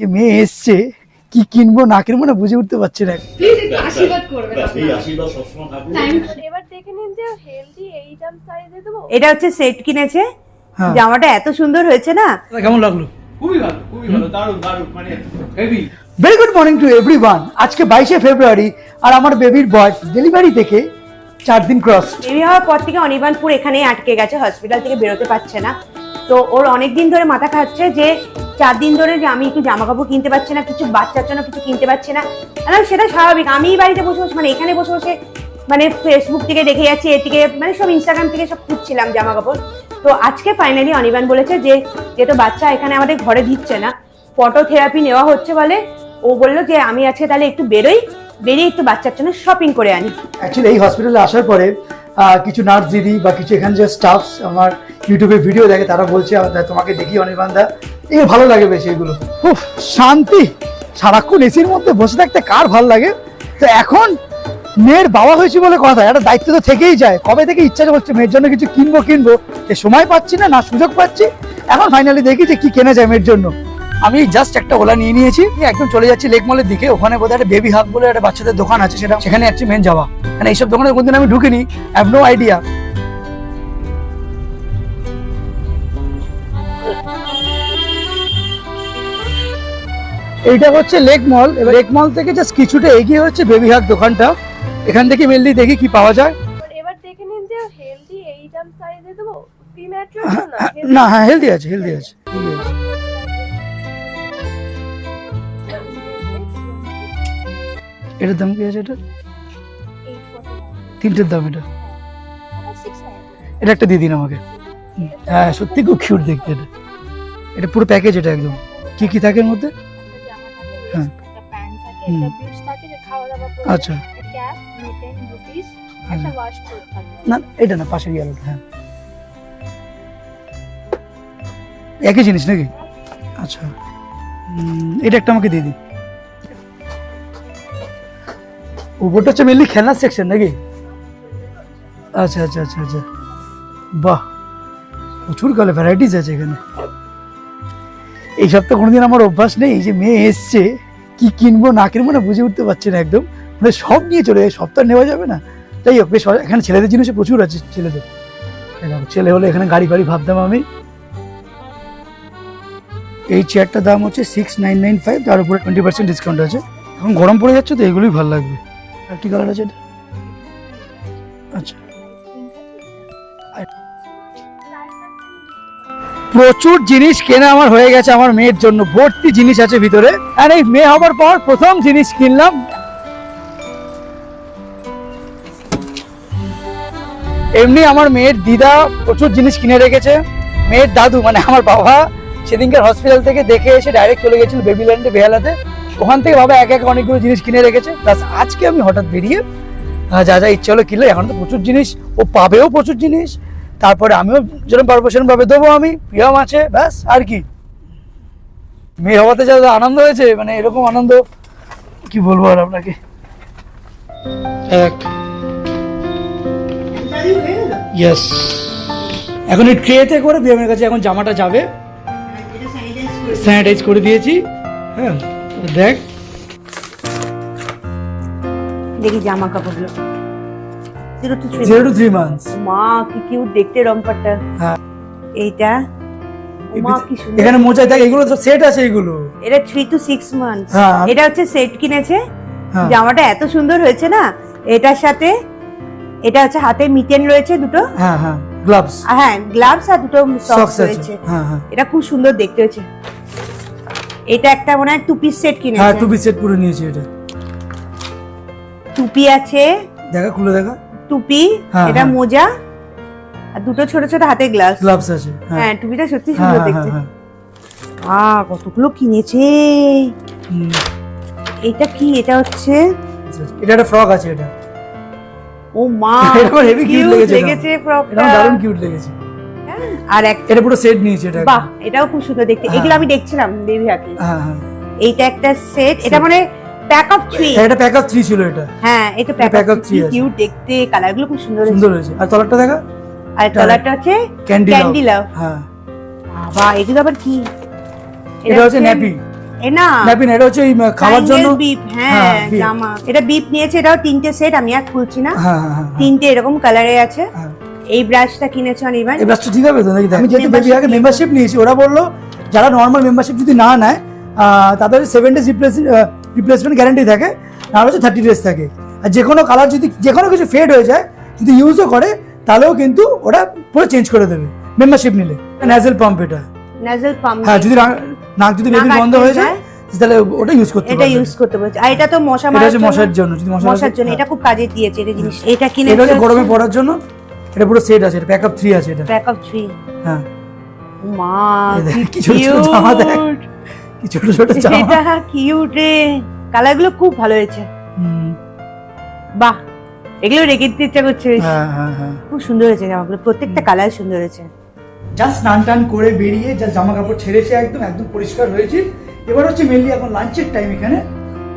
যে মেয়ে এসছে কি কিনবো না কিনবো না বুঝে উঠতে পারছি না। প্লিজ একটু আশীর্বাদ করবেন ব্যাস, এই আপনারা। আশীর্বাদ সবসময় থাকবে Thank এবার দেখে নিন যে হেলদি এই জাম সাইজে দেবো। এটা হচ্ছে সেট কিনেছে। হ্যাঁ। জামাটা এত সুন্দর হয়েছে না? কেমন লাগল? খুবই ভালো খুবই ভালো দারুণ দারুণ মানে heavy very good morning to everyone আজকে বাইশে ফেব্রুয়ারি আর আমার বেবির বয়স ডেলিভারি থেকে চার দিন ক্রস বেবি হওয়ার পর থেকে অনির্বাণপুর এখানেই আটকে গেছে হসপিটাল থেকে বেরোতে পারছে না। তো ওর অনেক দিন ধরে মাথা খাচ্ছে যে চার দিন ধরে যে আমি একটু জামা কাপড় কিনতে পারছি না, কিছু বাচ্চার জন্য কিছু কিনতে পারছি না। আর সেটা স্বাভাবিক আমি বাড়িতে বসে বসে মানে এখানে বসে বসে মানে ফেসবুক থেকে দেখে যাচ্ছি এদিকে মানে সব ইনস্টাগ্রাম থেকে সব খুঁজছিলাম জামা কাপড় তো আজকে ফাইনালি অনিবান বলেছে যে, যেহেতু বাচ্চা এখানে আমাদের ঘরে দিচ্ছে না ফটো থেরাপি নেওয়া হচ্ছে বলে, ও বলল যে, আমি আজকে তাহলে একটু বেরোই, বেরিয়ে একটু বাচ্চার জন্য শপিং করে আনি। অ্যাকচুয়ালি এই হসপিটালে আসার পরে কিছু নার্স দিদি বা কিছু এখানে যে স্টাফ আমার ইউটিউবে ভিডিও দেখে তারা বলছে তোমাকে দেখি অনির্বাণদা এই ভালো লাগে বেশি এগুলো। উফ, শান্তি। সারাক্ষণ এসির মধ্যে বসে থাকতে কার ভালো লাগে? তো এখন মেয়ের বাবা হয়েছি বলে কথা একটা দায়িত্ব তো থেকেই যায়। কবে থেকে ইচ্ছা করছে মেয়ের জন্য কিছু কিনবো কিনবো। সময় পাচ্ছি না না সুযোগ পাচ্ছি। এখন ফাইনালি দেখি যে কি কেনা যায় মেয়ের জন্য। আমি জাস্ট একটা ওলা নিয়ে নিয়েছি। একদম চলে যাচ্ছি লেক মলের দিকে। ওখানে বোধহয় একটা বেবি হাক বলে একটা বাচ্চাদের দোকান আছে সেটা সেখানে যাচ্ছি মেন যাওয়া। মানে এইসব দোকানে কোনদিন আমি ঢুকিনি হ্যাভ নো আইডিয়া এইটা হচ্ছে লেক মল এবার লেক মল থেকে জাস্ট কিছুটা এগিয়ে হচ্ছে বেবি হাক দোকানটা। এখান থেকে মেনলি দেখি কি পাওয়া যায়। এবার দেখে নিন যে হেলদি এই সাইজে দেবো? না হ্যাঁ হেলদি আছে হেলদি আছে। Healthy আছে এটার দাম কি আছে এটা? তিনটের দাম এটা। এটা একটা দিয়ে দিন আমাকে। হ্যাঁ সত্যি খুব কিউট দেখতে এটা। এটা পুরো প্যাকেজ এটা একদম। কি কি থাকে এর মধ্যে? হ্যাঁ। আচ্ছা। না, এটা না, পাশের ইয়ালোটা হ্যাঁ। একই জিনিস নাকি? আচ্ছা। এটা একটা আমাকে দিয়ে দিন। উপরটা হচ্ছে মেনলি খেলনার সেকশন নাকি? আচ্ছা আচ্ছা আচ্ছা আচ্ছা। বাহ, প্রচুর কালে ভ্যারাইটিস আছে এখানে। এইসব তো কোনোদিন আমার অভ্যাস নেই যে মেয়ে এসছে, কি কিনবো, না কিনবো না বুঝে উঠতে পারছি না একদম। মানে সব নিয়ে চলে যায় আর নেওয়া যাবে না। যাই হোক, বেশ, এখানে ছেলেদের জিনিসও প্রচুর আছে, ছেলেদের। এই ছেলে হলে এখানে গাড়ি ফাড়ি ভাবতাম আমি। এই চেয়ারটার দাম হচ্ছে সিক্স নাইন নাইন ফাইভ তার উপরে টোয়েন্টি পার্সেন্ট ডিসকাউন্ট আছে। এখন গরম পড়ে যাচ্ছে তো, এগুলোই ভালো লাগবে। কি কালার আছে আচ্ছা। প্রচুর জিনিস কেনা আমার হয়ে গেছে আমার মেয়ের জন্য। ভর্তি জিনিস আছে ভিতরে। আর এই মেয়ে হবার পর প্রথম জিনিস কিনলাম। এমনি আমার মেয়ের দিদা প্রচুর জিনিস কিনে রেখেছে। মেয়ের দাদু মানে আমার বাবা, সেদিনকার হসপিটাল থেকে দেখে এসে ডাইরেক্ট চলে গেছিল বেবিল্যান্ডে বেহালাতে। ওখান থেকে বাবা এক এক অনেকগুলো জিনিস কিনে রেখেছে। প্লাস আজকে আমি হঠাৎ বেরিয়ে যা যা ইচ্ছে হলো কিনলে। এখন তো প্রচুর জিনিস ও পাবেও প্রচুর জিনিস। তারপরে আমিও যেরকম পারব সেরকম ভাবে দেবো আমি। প্রিয়ম আছে ব্যাস আর কি। মেয়ে হওয়াতে যা যা আনন্দ হয়েছে মানে এরকম আনন্দ কি বলব আর আপনাকে? এক। ইয়েস এখন এই ট্রেতে করে বিএমের কাছে এখন জামাটা যাবে। স্যানিটাইজ করে দিয়েছি। হ্যাঁ। দেখ। দেখি জামা কাপড়গুলো। Zero to three zero to three months মা কি কিউট দেখতে রংপারটা হ্যাঁ। এইটা? ও মা কি সুন্দর। এখানে মোজায় দেখ এগুলো তো সেট আছে এগুলো। এটা থ্রি টু সিক্স হ্যাঁ। এটা হচ্ছে সেট কিনেছে। হ্যাঁ। জামাটা এত সুন্দর হয়েছে না? এটার সাথে এটা হচ্ছে হাতে মিটেন রয়েছে দুটো। হ্যাঁ হ্যাঁ গ্লাভস হ্যাঁ গ্লাভস আর দুটো সক্স রয়েছে। হ্যাঁ হ্যাঁ। এটা খুব সুন্দর দেখতে হয়েছে। এটা একটা মনে হয় টু পিস সেট হ্যাঁ কিনেছে টু পিস সেট পুরো নিয়েছি এটা। টুপি আছে। দেখা খুলে দেখা। টুপি হ্যাঁ, এটা হ্যাঁ। মোজা। আর দুটো ছোট ছোট হাতে গ্লাভস গ্লাভস আছে হ্যাঁ। হ্যাঁ টুপিটা সত্যি হ্যাঁ সুন্দর হ্যাঁ দেখতে। হ্যাঁ আহ কতগুলো কিনেছে। এটা কি? এটা হচ্ছে। এটা একটা ফ্রক আছে এটা। ও মা cute cute লেগেছে। ফ্রকটা দারুণ কিউট লেগেছে। আর এক এটা পুরো সেট নিয়েছি এটা বাহ এটাও খুব সুন্দর দেখতে। হ্যাঁ। এগুলো আমি দেখছিলাম বেবি হাকি হ্যাঁ হ্যাঁ। এইটা একটা সেট এটা মানে প্যাক অফ থ্রি এটা প্যাক আপ থ্রি ছিল এটা। হ্যাঁ এটা প্যাক অফ থ্রি কিউট দেখতে কালারগুলো খুব সুন্দর সুন্দর হয়েছে। আর তলারটা দেখা? আর হচ্ছে ক্যান্ডি ক্যান্ডি লাভ হ্যাঁ। বাবা এগুলো আবার কি? এটা হচ্ছে ন্যাপি না। ন্যাপি এটা হচ্ছে খাওয়ার জন্য? বিপ হ্যাঁ, জামা। এটা বিপ নিয়েছে এটাও তিনটে সেট আমি আর খুলছি না। তিনটে এরকম কালারে আছে। হ্যাঁ। এই ব্রাশটা কিনেছে অনির্বাণ এই ব্রাশটা ঠিক হবে তো? নাকি আমি যেহেতু বেবি আগে মেম্বারশিপ নিয়েছি ওরা বলল যারা নর্মাল মেম্বারশিপ যদি না নেয় তাদের সেভেন ডেজ রিপ্লেসমেন্ট গ্যারান্টি থাকে আর হচ্ছে থার্টি ডেজ থাকে। আর যে কোনো কালার যদি যে কোনো কিছু ফেড হয়ে যায় যদি ইউজও করে তাহলেও কিন্তু ওরা পুরো চেঞ্জ করে দেবে মেম্বারশিপ নিলে। ন্যাজেল পাম্প এটা। নাজল পাম্প হ্যাঁ যদি নাক যদি বেবি বন্ধ হয়ে যায় তাহলে ওটা ইউজ করতে এটা ইউজ করতে বলছে আর এটা তো মশা মারার হচ্ছে মশার জন্য যদি মশার জন্য। এটা খুব কাজে দিয়েছে এটা জিনিস। এটা এটা গরমে পড়ার জন্য। এটা পুরো সেট আছে এটা প্যাকআপ থ্রি আছে এটা। প্যাক অফ থ্রি হ্যাঁ মা কি ছোট ছোট জামা দেখ। কি ছোট ছোট জামা। এটা কিউট রে। কালারগুলো খুব ভালো হয়েছে। হুম, বাহ এগুলো রেখে দিতে ইচ্ছা করছে হ্যাঁ হ্যাঁ হ্যাঁ। খুব সুন্দর হয়েছে জামাগুলো প্রত্যেকটা কালার সুন্দর হয়েছে। জাস্ট স্নান টান করে বেরিয়ে যা জামা কাপড় ছেড়েছে একদম একদম পরিষ্কার হয়েছে। এবার হচ্ছে মেনলি এখন লাঞ্চের টাইম এখানে।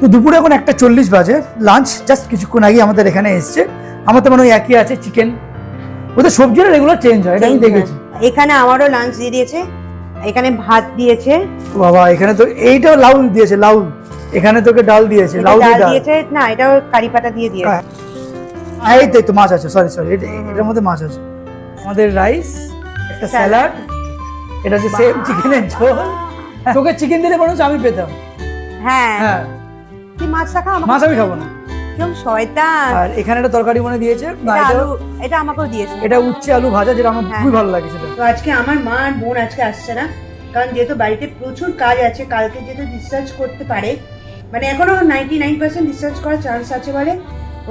তো দুপুরে এখন একটা চল্লিশ বাজে। লাঞ্চ জাস্ট কিছুক্ষণ আগে আমাদের এখানে এসছে। আমার তো মনে হয় একই আছে চিকেন ওদের সবজিটা রেগুলার চেঞ্জ হয় এটা আমি দেখেছি। এখানে আমারও লাঞ্চ দিয়ে দিয়েছে এখানে ভাত দিয়েছে। বাবা এখানে তো এইটাও লাউল দিয়েছে লাউল এখানে তোকে ডাল দিয়েছে লাউ দিয়েছে না এটাও কারি পাতা দিয়ে দিয়েছে। এই তো এই তো মাছ আছে সরি সরি এটার মধ্যে মাছ আছে। আমাদের রাইস একটা স্যালাড এটা হচ্ছে সেম চিকেনের ঝোল। তোকে চিকেন দিলে হচ্ছে আমি পেতাম। হ্যাঁ। হ্যাঁ। তুই মাছটা খা মাছ আমি খাব না। কিরম শয়তান। আর এখানে একটা তরকারি মনে দিয়েছে আলু এটা আমাকেও দিয়েছে এটা উচ্ছে আলু ভাজা যেটা আমার হ্যাঁ। খুবই ভালো লাগে সেটা। তো আজকে আমার মা আর বোন আজকে আসছে না কারণ যেহেতু বাড়িতে প্রচুর কাজ আছে কালকে যেহেতু ডিসচার্জ করতে পারে মানে এখনও নাইনটি নাইন পার্সেন্ট ডিসচার্জ করার চান্স আছে বলে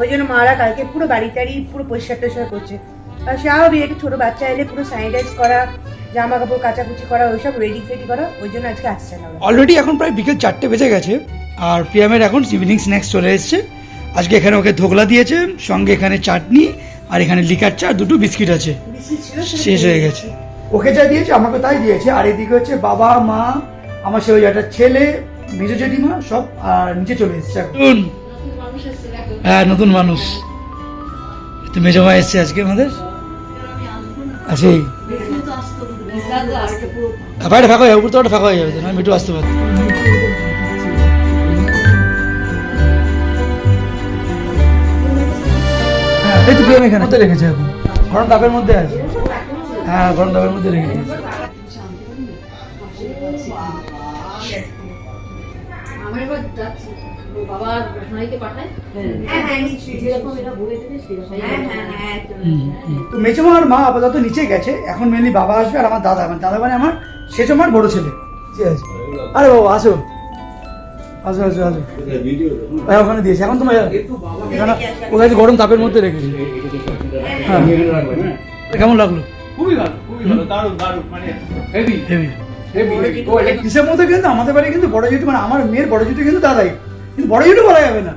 ওই জন্য মারা কালকে পুরো বাড়ি টাড়ি পুরো পরিষ্কার টরিষ্কার করছে। আর স্বাভাবিক একটা ছোটো বাচ্চা এলে পুরো স্যানিটাইজ করা জামা কাপড় কাচাকুচি করা ওইসব রেডি ফেডি করা ওই জন্য আজকে আসছে না অলরেডি এখন প্রায় বিকেল চারটে বেজে গেছে আর পিয়ামের এখন ইভিনিং স্ন্যাক্স চলে এসেছে। আজকে এখানে ওকে ধোকলা দিয়েছে সঙ্গে এখানে চাটনি আর এখানে লিকার চা দুটো বিস্কিট আছে। শেষ হয়ে গেছে। ওকে যা দিয়েছে আমাকে তাই দিয়েছে। আর এদিকে হচ্ছে বাবা মা আমার সে ওই একটা ছেলে মেজো জেঠিমা সব আর নিচে চলে এসেছে। এখন হ্যাঁ নতুন মানুষ। তো মেজো মা এসছে আজকে আমাদের। আছে বাইরে ফাঁকা হয়ে যাবে, উপর তো ফাঁকা হয়ে যাবে মিঠু আসতে পারত এই তো প্রেম এখানে। রেখেছে এখন। গরম ডাবের মধ্যে আছে। হ্যাঁ গরম ডাবের মধ্যে রেখে দিয়েছে। হ্যাঁ হ্যাঁ হ্যাঁ মা আপাতত নিচে গেছে। এখন মেনলি বাবা আসবে আর আমার দাদা। মানে দাদা মানে আমার সেচো মার বড় ছেলে। ঠিক আছে। আরে বাবা আসো। আসো আসো আসো ভাই ওখানে দিয়েছে। এখন তোমার এখানে ও কাছে গরম তাপের মধ্যে রেখেছি। হ্যাঁ। কেমন লাগল? খুবই ভালো খুবই ভালো দারুণ দারুণ মানে হেভি হেভি হেভি হিসেব মতো কিন্তু? আমাদের বাড়ি কিন্তু বড় জেঠু মানে আমার মেয়ের বড় জেঠু কিন্তু দাদাই কিন্তু বড় জেঠু বলা যাবে না।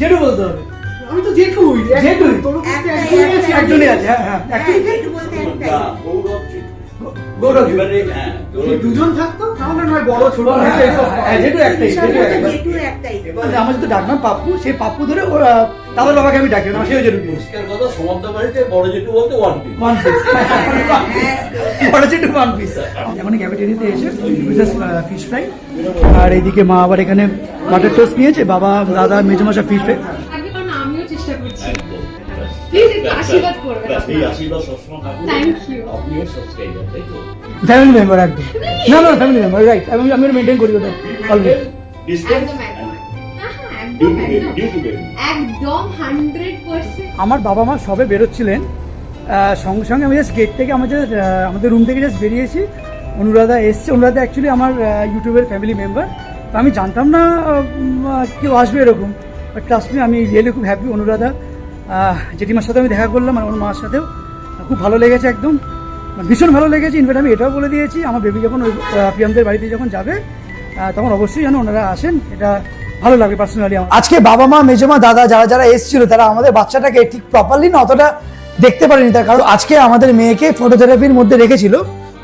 জেঠু বলতে হবে। আমি তো একটাই, একটাই। একজনই আছে। হ্যাঁ হ্যাঁ। হ্যাঁ। গৌরব দুজন থাকতো? তাহলে নয় বড় ছোট হ্যাঁ, একটাই একটাই। একটাই। মানে আমার ডাকনাম পাপ্পু সেই পাপ্পু ধরে বাবাকে আমি ডাকি না সেও জেঠু দিয়েছি পরিষ্কার কথা সমাপ্ত বাড়িতে বড় জেঠু বলতে ওয়ান পিস ওয়ান পিস বড় জেঠু ওয়ান পিস এখন ক্যাফেটেরিয়াতে এসে ফিশ ফ্রাই আর এইদিকে মা আবার এখানে বাটার টোস্ট নিয়েছে বাবা দাদা মেজমাশা ফিশ ফ্রাই আমিও চেষ্টা করছি। একদম। আশীর্বাদ করবেন। আশীর্বাদ সবসময়. আপনিও সাবস্ক্রাইবার তাই তো? ফ্যামিলি মেম্বার একদম। না না ফ্যামিলি মেম্বার রাইট আমি আমি মেনটেন করি ওটা পার্সেন্ট আমার বাবা মা সবে বেরোচ্ছিলেন। সঙ্গে সঙ্গে আমি জাস্ট গেট থেকে আমাদের আমাদের রুম থেকে জাস্ট বেরিয়েছি। অনুরাধা এসছে। অনুরাধা অ্যাকচুয়ালি আমার ইউটিউবের ফ্যামিলি মেম্বার তো আমি জানতাম না কেউ আসবে এরকম। বাট ট্রাস্ট মি আমি রিয়েলি খুব হ্যাপি অনুরাধা। জেঠিমার সাথে আমি দেখা করলাম আর ওর মার সাথেও। খুব ভালো লেগেছে একদম। ভীষণ ভালো লেগেছে। ইনফ্যাক্ট আমি এটাও বলে দিয়েছি আমার বেবি যখন ওই প্রিয়ামদের বাড়িতে যখন যাবে তখন অবশ্যই যেন ওনারা আসেন। এটা ভালো লাগবে পার্সোনালি আমার। আজকে বাবা মা মেজমা দাদা যারা যারা এসেছিল তারা আমাদের বাচ্চাটাকে ঠিক প্রপারলি না অতটা দেখতে পারেনি তার কারণ আজকে আমাদের মেয়েকে ফটোথেরাপির মধ্যে রেখেছিল।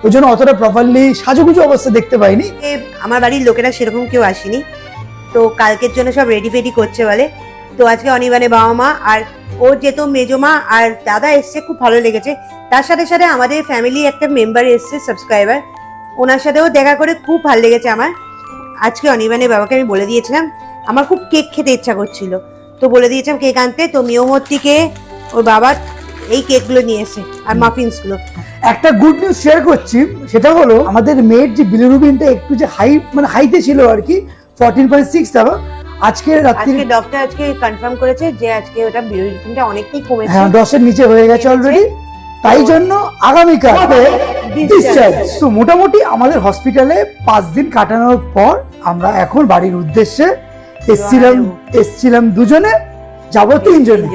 ওই জন্য অতটা প্রপারলি সাজুগুজু অবস্থা দেখতে পাইনি। এ, আমার বাড়ির লোকেরা সেরকম কেউ আসেনি। তো কালকের জন্য সব রেডি ফেডি করছে বলে। তো আজকে অনিবানে বাবা মা আর ও যেহেতু মেজমা আর দাদা এসছে, খুব ভালো লেগেছে। তার সাথে সাথে আমাদের ফ্যামিলি একটা মেম্বার এসছে সাবস্ক্রাইবার ওনার সাথেও দেখা করে খুব ভালো লেগেছে আমার। আজকে অনির্বাণের বাবাকে আমি বলে দিয়েছিলাম, আমার খুব কেক খেতে ইচ্ছা করছিল। তো বলে দিয়েছিলাম কেক আনতে, তো মিয়মর থেকে ওর বাবা এই কেকগুলো নিয়ে এসে আর মাফিনসগুলো একটা গুড নিউজ শেয়ার করছি, সেটা হলো, আমাদের মেয়ের যে বিলিরুবিনটা একটু যে হাই মানে হাইতে ছিল আর কি ফোরটিন পয়েন্ট সিক্স আজকে রাত্রি আজকে ডক্টর আজকে কনফার্ম করেছে যে আজকে ওটা বিউরিনটা অনেকটাই কমেছে। হ্যাঁ দশের নিচে হয়ে গেছে অলরেডি তাই জন্য আগামীকাল ডিসচার্জ তো মোটামুটি আমাদের হসপিটালে পাঁচ দিন কাটানোর পর আমরা এখন বাড়ির উদ্দেশ্যে এসছিলাম এসছিলাম দুজনে যাব তিনজনে।